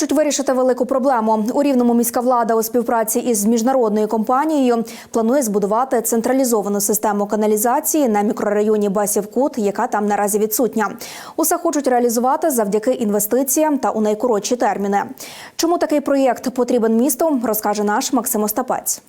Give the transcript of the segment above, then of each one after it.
Хочуть вирішити велику проблему. У рівному міська влада у співпраці із міжнародною компанією планує збудувати централізовану систему каналізації на мікрорайоні Басів-Кут, яка там наразі відсутня. Усе хочуть реалізувати завдяки інвестиціям та у найкоротші терміни. Чому такий проєкт потрібен місту, розкаже наш Максим Остапець.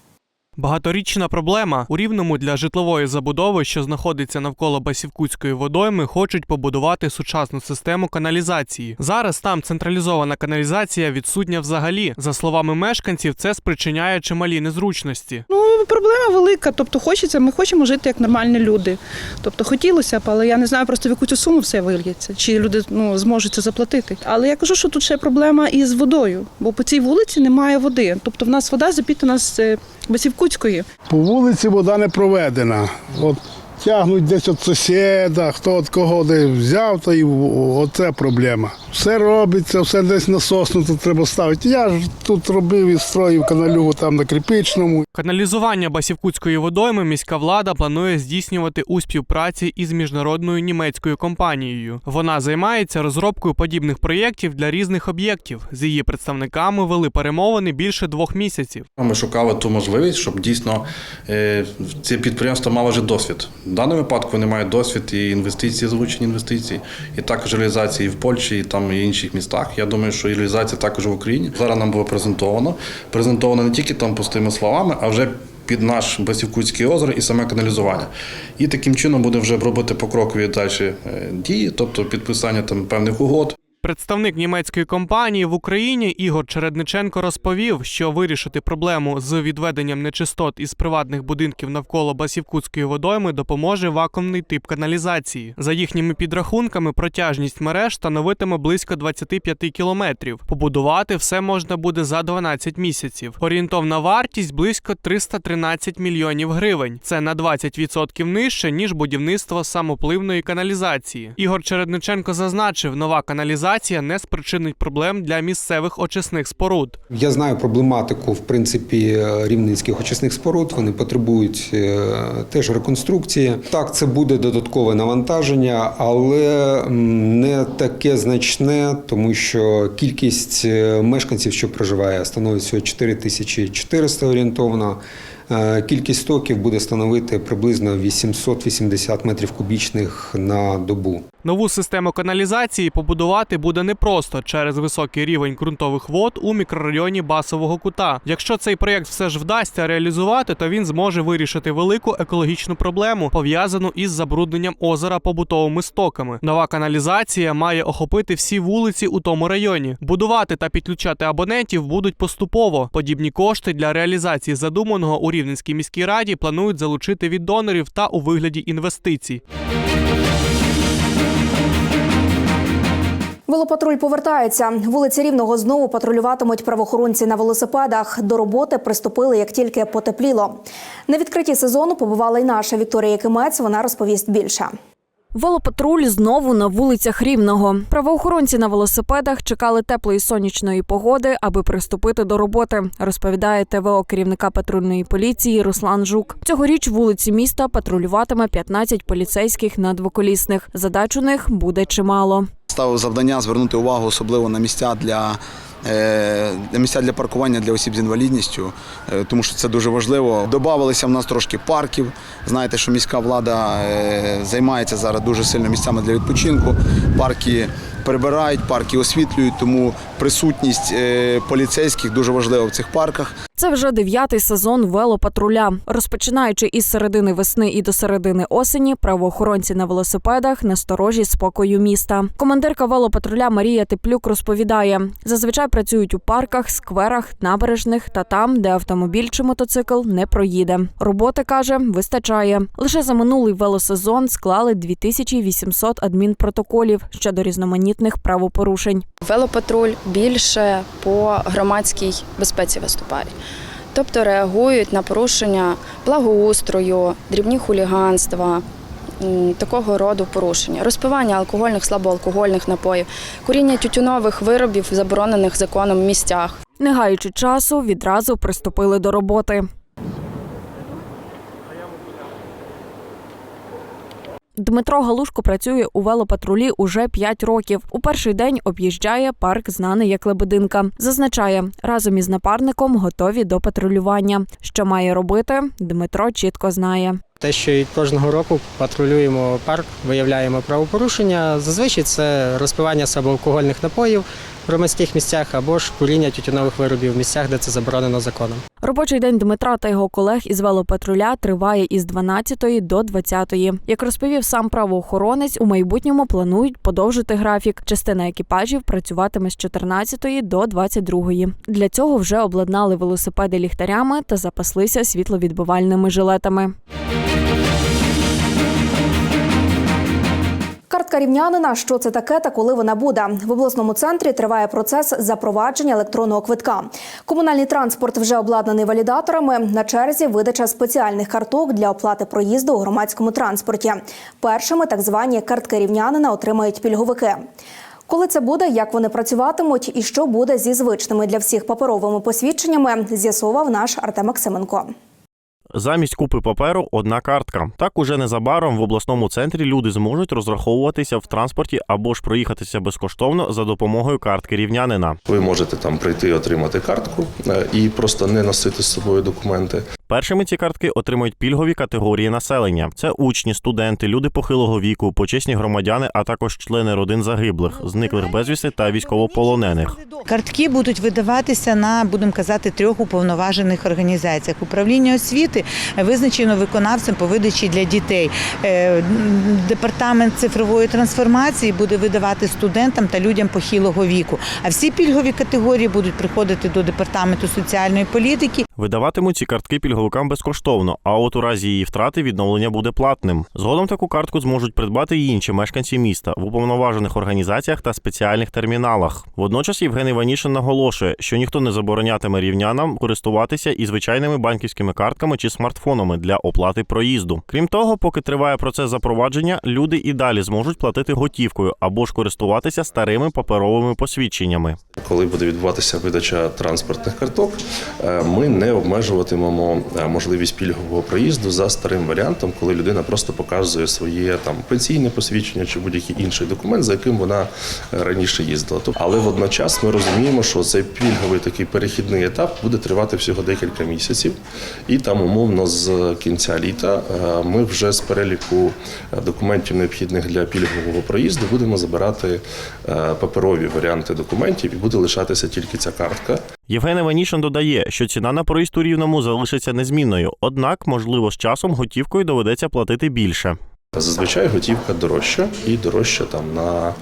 Багаторічна проблема у рівному для житлової забудови, що знаходиться навколо Басівкутської водойми, хочуть побудувати сучасну систему каналізації. Зараз там централізована каналізація відсутня взагалі. За словами мешканців, це спричиняє чималі незручності. Ну, проблема велика. Тобто, хочеться, ми хочемо жити як нормальні люди. Тобто, хотілося б, але я не знаю просто в яку цю суму все вильється, чи люди ну, зможуть це заплатити. Але я кажу, що тут ще проблема із водою, бо по цій вулиці немає води. Тобто, в нас вода запітана з е, Басівкутської. По вулиці вода не проведена. От тягнуть десь від сусіда, хто від кого де взяв, то і оце проблема. Все робиться, все десь насосно треба ставити. Я ж тут робив і строїв каналюгу там на Кріпичному. Каналізування Басівкутської водойми міська влада планує здійснювати у співпраці із міжнародною німецькою компанією. Вона займається розробкою подібних проєктів для різних об'єктів. З її представниками вели перемовини більше двох місяців. Ми шукали ту можливість, щоб дійсно е, ці підприємства мали вже досвід. В даному випадку вони мають досвід і інвестиції, залучені інвестиції, і також реалізації в Польщі, і там і інших містах. Я думаю, що і реалізація також в Україні. Зараз нам було презентовано. Презентовано не тільки там пустими словами, а вже під наш Басівкутське озеро і саме каналізування. І таким чином буде вже робити покрокові далі е, дії, тобто підписання там певних угод. Представник німецької компанії в Україні Ігор Чередниченко розповів, що вирішити проблему з відведенням нечистот із приватних будинків навколо Басівкутської водойми допоможе вакуумний тип каналізації. За їхніми підрахунками, протяжність мереж становитиме близько 25 кілометрів. Побудувати все можна буде за 12 місяців. Орієнтовна вартість близько 313 мільйонів гривень. Це на 20% нижче ніж будівництво самопливної каналізації. Ігор Чередниченко зазначив, нова каналізація не спричинить проблем для місцевих очисних споруд. Я знаю проблематику в принципі рівненських очисних споруд. Вони потребують е, теж реконструкції. Так, це буде додаткове навантаження, але не таке значне, тому що кількість е, мешканців, що проживає, становить всього 4400 орієнтовно. Е, Кількість стоків буде становити приблизно 880 метрів кубічних на добу. Нову систему каналізації побудувати буде непросто через високий рівень ґрунтових вод у мікрорайоні Басового кута. Якщо цей проєкт все ж вдасться реалізувати, то він зможе вирішити велику екологічну проблему, пов'язану із забрудненням озера побутовими стоками. Нова каналізація має охопити всі вулиці у тому районі. Будувати та підключати абонентів будуть поступово. Подібні кошти для реалізації задуманого у Рівненській міській раді планують залучити від донорів та у вигляді інвестицій. Велопатруль повертається. Вулиці Рівного знову патрулюватимуть правоохоронці на велосипедах. До роботи приступили, як тільки потепліло. На відкритті сезону побувала й наша Вікторія Кимець. Вона розповість більше. Велопатруль знову на вулицях Рівного. Правоохоронці на велосипедах чекали теплої сонячної погоди, аби приступити до роботи. Розповідає ТВО керівника патрульної поліції Руслан Жук. Цьогоріч вулиці міста патрулюватиме 15 поліцейських на двоколісних. Задач у них буде чимало. Ставив завдання звернути увагу особливо на місця для. е, Місця для паркування для осіб з інвалідністю, е, тому що це дуже важливо. Добавилися в нас трошки парків. Знаєте, що міська влада е, займається зараз дуже сильно місцями для відпочинку. Парки прибирають, парки освітлюють, тому присутність е, поліцейських дуже важлива в цих парках. Це вже дев'ятий сезон велопатруля. Розпочинаючи із середини весни і до середини осені, правоохоронці на велосипедах насторожі спокою міста. Командирка велопатруля Марія Теплюк розповідає: зазвичай працюють у парках, скверах, набережних та там, де автомобіль чи мотоцикл не проїде. Роботи каже, вистачає. Лише за минулий велосезон склали 2800 адмінпротоколів щодо різноманітних правопорушень. Велопатруль більше по громадській безпеці виступають. тобто реагують на порушення благоустрою, дрібні хуліганства. Такого роду порушення, розпивання алкогольних, слабоалкогольних напоїв, куріння тютюнових виробів заборонених законом місцях. Не гаючи часу, відразу приступили до роботи. Дмитро Галушко працює у велопатрулі уже 5 років. У перший день об'їжджає парк, знаний як Лебединка. Зазначає, разом із напарником готові до патрулювання. Що має робити, Дмитро чітко знає. Те, що і кожного року патрулюємо парк, виявляємо правопорушення. Зазвичай це розпивання слабоалкогольних напоїв в громадських місцях або ж куріння тютюнових виробів в місцях, де це заборонено законом. Робочий день Дмитра та його колег із велопатруля триває із 12 до 20. Як розповів сам правоохоронець, у майбутньому планують подовжити графік. Частина екіпажів працюватиме з 14 до 22. Для цього вже обладнали велосипеди ліхтарями та запаслися світловідбивальними жилетами. Картка рівнянина, що це таке та коли вона буде. В обласному центрі триває процес запровадження електронного квитка. Комунальний транспорт вже обладнаний валідаторами. На черзі видача спеціальних карток для оплати проїзду у громадському транспорті. Першими так звані картки рівнянина отримають пільговики. Коли це буде, як вони працюватимуть і що буде зі звичними для всіх паперовими посвідченнями, з'ясував наш Артем Максименко. Замість купи паперу одна картка. Так уже незабаром в обласному центрі люди зможуть розраховуватися в транспорті або ж проїхатися безкоштовно за допомогою картки рівнянина. Ви можете там прийти отримати картку е, і просто не носити з собою документи. Першими ці картки отримують пільгові категорії населення: це учні, студенти, люди похилого віку, почесні громадяни, а також члени родин загиблих, зниклих безвісти та військовополонених. Картки будуть видаватися на, будемо казати, трьох уповноважених організаціях. Управління освіти визначено виконавцем по видачі для дітей. Е, Департамент цифрової трансформації буде видавати студентам та людям похилого віку. А всі пільгові категорії будуть приходити до департаменту соціальної політики. Видаватимуть ці картки пільговикам безкоштовно, а от у разі її втрати відновлення буде платним. Згодом таку картку зможуть придбати й інші мешканці міста в уповноважених організаціях та спеціальних терміналах. Водночас Євген Іванішин наголошує, що ніхто не заборонятиме рівнянам користуватися і звичайними банківськими картками чи смартфонами для оплати проїзду. Крім того, поки триває процес запровадження, люди і далі зможуть платити готівкою або ж користуватися старими паперовими посвідченнями. Коли буде відбуватися видача транспортних карток, е, ми не обмежуватимемо е, можливість пільгового проїзду за старим варіантом, коли людина просто показує своє там пенсійне посвідчення чи будь-який інший документ, за яким вона е, раніше їздила. Але водночас ми розуміємо, що цей пільговий такий перехідний етап буде тривати всього декілька місяців, і там умовно з кінця літа е, ми вже з переліку документів необхідних для пільгового проїзду будемо забирати паперові варіанти документів і буде лишатися тільки ця картка. Євген Іванішин додає, що ціна на проїзд у рівному залишиться незмінною, однак, можливо, з часом готівкою доведеться платити більше. Зазвичай готівка дорожча і дорожча там на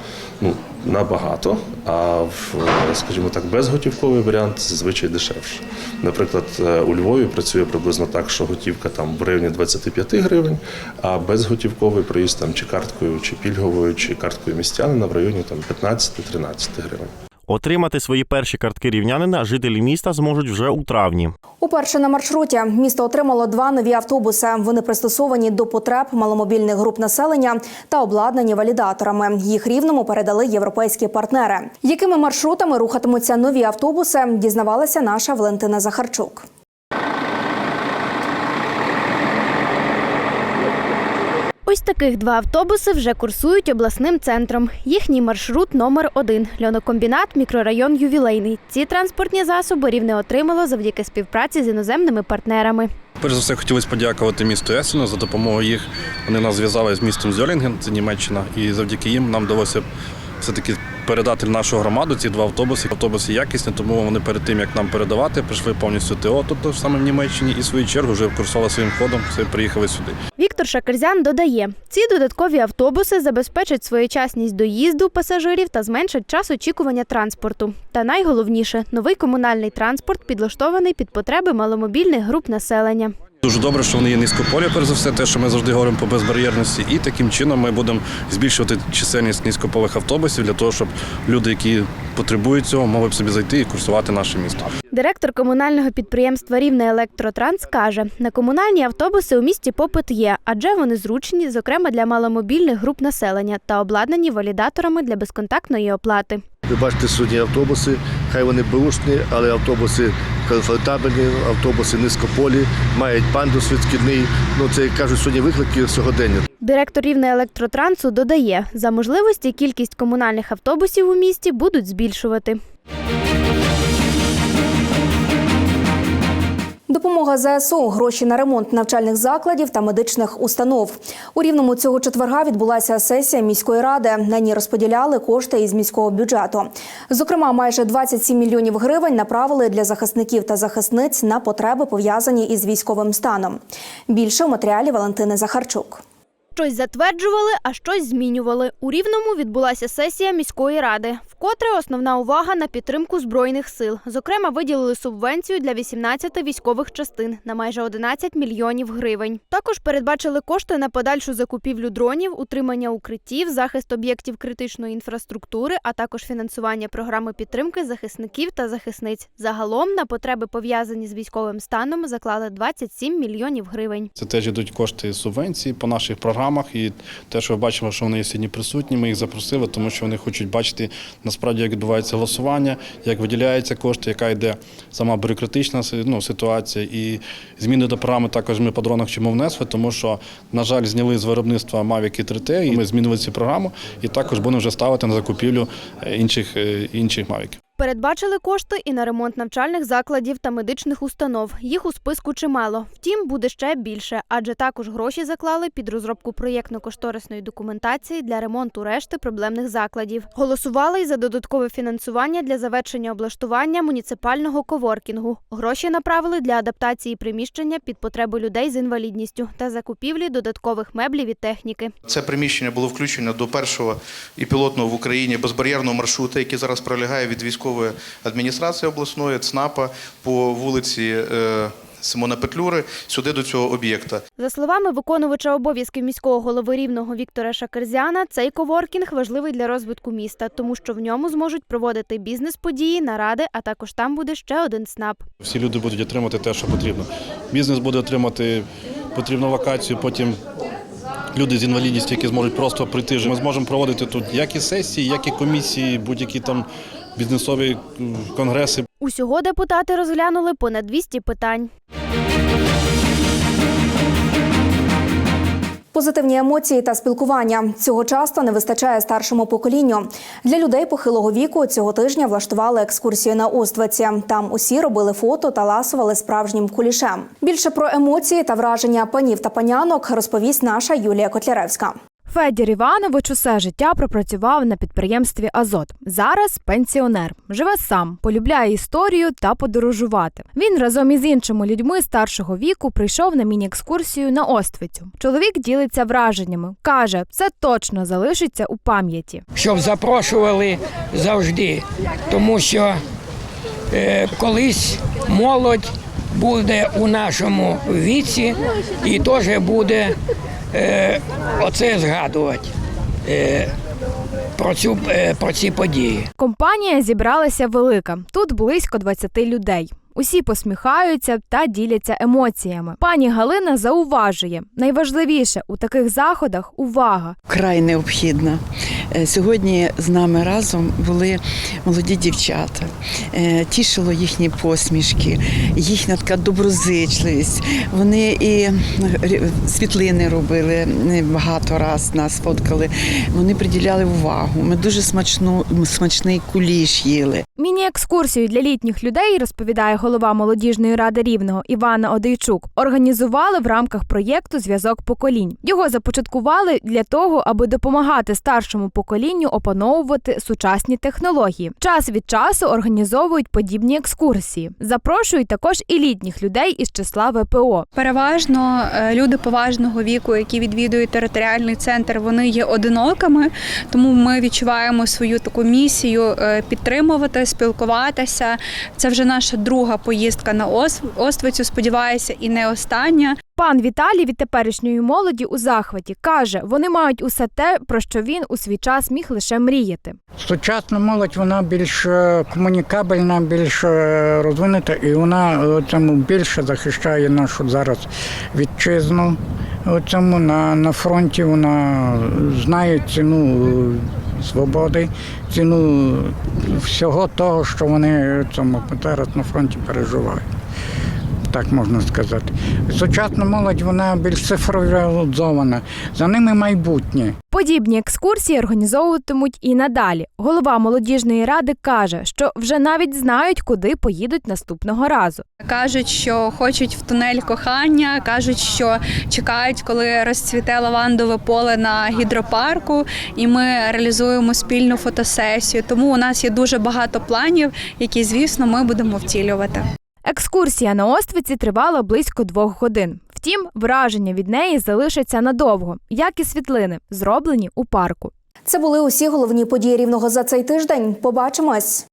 ну набагато. А в скажімо так, безготівковий варіант зазвичай дешевше. Наприклад, е, у Львові працює приблизно так, що готівка там в районі 25 гривень, а безготівковий проїзд там чи карткою, чи пільговою, чи карткою містянина в районі там 15-13 гривень. Отримати свої перші картки рівнянина жителі міста зможуть вже у травні. Уперше на маршруті місто отримало два нові автобуси. Вони пристосовані до потреб маломобільних груп населення та обладнані валідаторами. Їх рівному передали європейські партнери. Якими маршрутами рухатимуться нові автобуси? Дізнавалася наша Валентина Захарчук. Ось таких два автобуси вже курсують обласним центром. Їхній маршрут номер один льонокомбінат, мікрорайон Ювілейний. Ці транспортні засоби рівне отримало завдяки співпраці з іноземними партнерами. Перш за все хотілося подякувати місту Есену за допомогу їх. Вони нас зв'язали з містом Зьолінген, це Німеччина, і завдяки їм нам вдалося все-таки передати в нашу громаду ці два автобуси. Автобуси якісні, тому вони перед тим, як нам передавати, прийшли повністю ТО тут саме в Німеччині, і в свою чергу вже курсували своїм ходом, все приїхали сюди. Віктор Шакерзян додає, ці додаткові автобуси забезпечать своєчасність доїзду пасажирів та зменшать час очікування транспорту. Та найголовніше, новий комунальний транспорт підлаштований під потреби маломобільних груп населення. Дуже добре, що вони є низькополі, перш за все, те, що ми завжди говоримо по безбар'єрності, і таким чином ми будемо збільшувати чисельність низькополих автобусів для того, щоб люди, які потребують цього, могли б собі зайти і курсувати наше місто. Директор комунального підприємства Рівне Електротранс каже, на комунальні автобуси у місті попит є, адже вони зручні, зокрема для маломобільних груп населення та обладнані валідаторами для безконтактної оплати. Ви бачите сьогодні автобуси, хай вони беушні, але автобуси комфортабельні, автобуси низькополі, мають пандус відкидний. Ну це як кажуть сьогодні виклики сьогодення. Директор Рівне Електротрансу додає, за можливості кількість комунальних автобусів у місті будуть збільшувати. Допомога ЗСУ, гроші на ремонт навчальних закладів та медичних установ. У рівному цього четверга відбулася сесія міської ради. На ній розподіляли кошти із міського бюджету. Зокрема, майже 27 мільйонів гривень направили для захисників та захисниць на потреби пов'язані із військовим станом. Більше у матеріалі Валентини Захарчук. Щось затверджували, а щось змінювали. У Рівному відбулася сесія міської ради. Вкотре основна увага на підтримку збройних сил. Зокрема, виділили субвенцію для 18 військових частин на майже 11 мільйонів гривень. Також передбачили кошти на подальшу закупівлю дронів, утримання укриттів, захист об'єктів критичної інфраструктури, а також фінансування програми підтримки захисників та захисниць. Загалом на потреби пов'язані з військовим станом заклали 27 мільйонів гривень. Це теж йдуть кошти субвенції по наших програмах. І те, що ми бачимо, що вони сьогодні присутні, ми їх запросили, тому що вони хочуть бачити насправді, як відбувається голосування, як виділяються кошти, яка йде сама бюрократична ну, ситуація. І зміни до програми також ми по дронах чому внесли, тому що, на жаль, зняли з виробництва Mavic 3T, і ми змінили цю програму, і також будемо вже ставити на закупівлю е, інших, е, інших Mavic. Передбачили кошти і на ремонт навчальних закладів та медичних установ. Їх у списку чимало. Втім, буде ще більше, адже також гроші заклали під розробку проєктно-кошторисної документації для ремонту решти проблемних закладів. Голосували й за додаткове фінансування для завершення облаштування муніципального коворкінгу. Гроші направили для адаптації приміщення під потреби людей з інвалідністю та закупівлі додаткових меблів і техніки. Це приміщення було включено до першого і пілотного в Україні безбар'єрного маршруту, який зараз пролягає від військової адміністрації обласної ЦНАПа по вулиці е, Симона Петлюри сюди до цього об'єкта. За словами виконувача обов'язків міського голови рівного Віктора Шакерзяна, цей коворкінг важливий для розвитку міста, тому що в ньому зможуть проводити бізнес-події, наради, а також там буде ще один СНАП. Всі люди будуть отримати те, що потрібно. Бізнес буде отримати потрібну локацію, потім. Люди з інвалідністю, які зможуть просто прийти. Ми зможемо проводити тут як і сесії, як і комісії, будь-які там бізнесові конгреси. Усього депутати розглянули понад 200 питань. Позитивні емоції та спілкування цього часто не вистачає старшому поколінню. Для людей похилого віку цього тижня влаштували екскурсію на Оствиці. Там усі робили фото та ласували справжнім кулішем. Більше про емоції та враження панів та панянок розповість наша Юлія Котляревська. Федір Іванович усе життя пропрацював на підприємстві Азот. Зараз пенсіонер. Живе сам, полюбляє історію та подорожувати. Він разом із іншими людьми старшого віку прийшов на міні-екскурсію на Оствицю. Чоловік ділиться враженнями. каже, це точно залишиться у пам'яті. щоб запрошували завжди, тому що е, колись молодь буде у нашому віці і теж буде е, оце згадувати е, про, цю, е, про ці події. Компанія зібралася велика. Тут близько 20 людей. Усі посміхаються та діляться емоціями. Пані Галина зауважує: найважливіше у таких заходах увага. Край необхідна. Е, Сьогодні з нами разом були молоді дівчата. Е, Тішило їхні посмішки, їхня така доброзичливість. Вони і світлини робили е, багато раз нас фоткали. Вони приділяли увагу. Ми дуже смачну, смачний куліш їли. Міні-екскурсію для літніх людей розповідає голова молодіжної ради рівного Івана Одейчук. Організували в рамках проєкту Зв'язок поколінь. Його започаткували для того, аби допомагати старшому поколінню опановувати сучасні технології. Час від часу організовують подібні екскурсії. Запрошують також і літніх людей із числа ВПО. Переважно е, люди поважного віку, які відвідують територіальний центр, вони є одинокими, тому ми відчуваємо свою таку місію е, підтримувати поспілкуватися. Це вже наша друга поїздка на Ос- Оствицю. Сподіваюся, і не остання. Пан Віталій від теперішньої молоді у захваті каже, вони мають усе те, про що він у свій час міг лише мріяти. Сучасна молодь вона більш е, комунікабельна, більш е, розвинута, і вона е, цьому більше захищає нашу зараз вітчизну. Цьому на, на фронті вона знає ціну свободи, ціну всього того, що вони цьому зараз на фронті переживають. Так можна сказати. Сучасна молодь вона більш цифровізована, за ними майбутнє. Подібні екскурсії організовуватимуть і надалі. Голова молодіжної ради каже, що вже навіть знають, куди поїдуть наступного разу. Кажуть, що хочуть в тунель кохання, кажуть, що чекають, коли розцвіте лавандове поле на гідропарку, і ми реалізуємо спільну фотосесію. Тому у нас є дуже багато планів, які, звісно, ми будемо втілювати. Екскурсія на Оствиці тривала близько двох годин. Втім, враження від неї залишаться надовго, як і світлини, зроблені у парку. Це були усі головні події рівного за цей тиждень. Побачимось.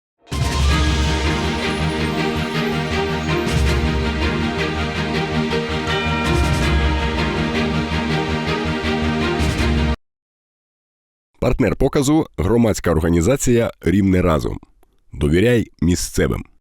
Партнер показу громадська організація Рівне разом. Довіряй місцевим.